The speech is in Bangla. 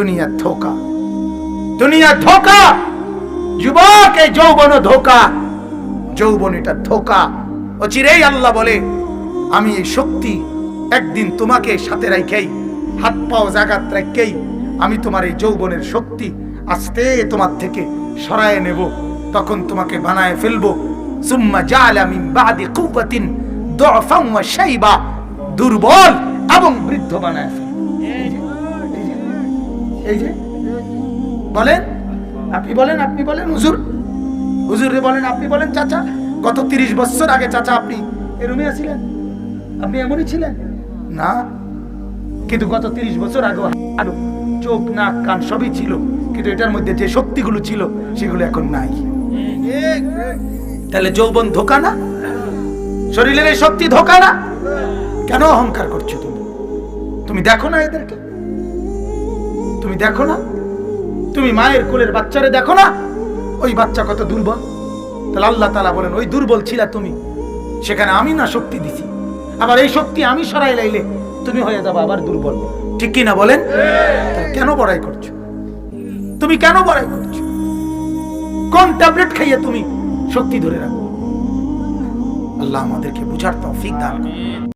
দুনিয়া ধোকা। দুনিয়া ধোকা! যুবক, এই যৌবন ধোকা। যৌবন এটা ধোকা। ও চিরেই আল্লাহ বলে, আমি এই শক্তি একদিন তোমাকে সাথে রাখেই, হাত পাও জাগাত রাখেই, আমি তোমার এই যৌবনের শক্তি আস্তে তোমার থেকে সরায় নেব। তখন তোমাকে বানায় ফেলব। সুম্মা জালা মিন বাদি কুওয়াতিন দুআফান শাইবা। দুর্বল এবং বৃদ্ধ বানায় ফেলব। এই যে, বলেন, আপনি বলেন আপনি বলেন, হুজুর। হুজুর বলেন, আপনি বলেন, চাচা, গত তিরিশ বছর আগে চাচা আপনি এ রুমে আছিলেন? আপনি এমনই ছিলেন? না। কিন্তু গত তিরিশ বছর আগে আরও চোখ, নাক, কান সবই ছিল। কিন্তু এটার মধ্যে যে শক্তিগুলো ছিল, সেগুলো এখন নাই। তাহলে যৌবন ধোকা না? শরীরের এই শক্তি ধোকা না? কেন অহংকার করছ তুমি? তুমি দেখো না এদেরকে। দেখো না? তুমি মায়ের কোলের বাচ্চারে দেখো না? ওই বাচ্চা কত দুর্বল। তাহলে আল্লাহ তালা বলেন, ওই দুর্বল ছিলা তুমি। সেখানে আমি না শক্তি দিছি। আবার এই শক্তি আমি সরাই লাইলে তুমি হয়ে যাবে আবার দুর্বল। ঠিক কি না বলেন কেন বড়াই করছ? তুমি কেন বড়াই করছ? কোন ট্যাবলেট খাইয়ে তুমি শক্তি ধরে রাখো? আল্লাহ আমাদেরকে বুঝার তৌফিক দান করুন।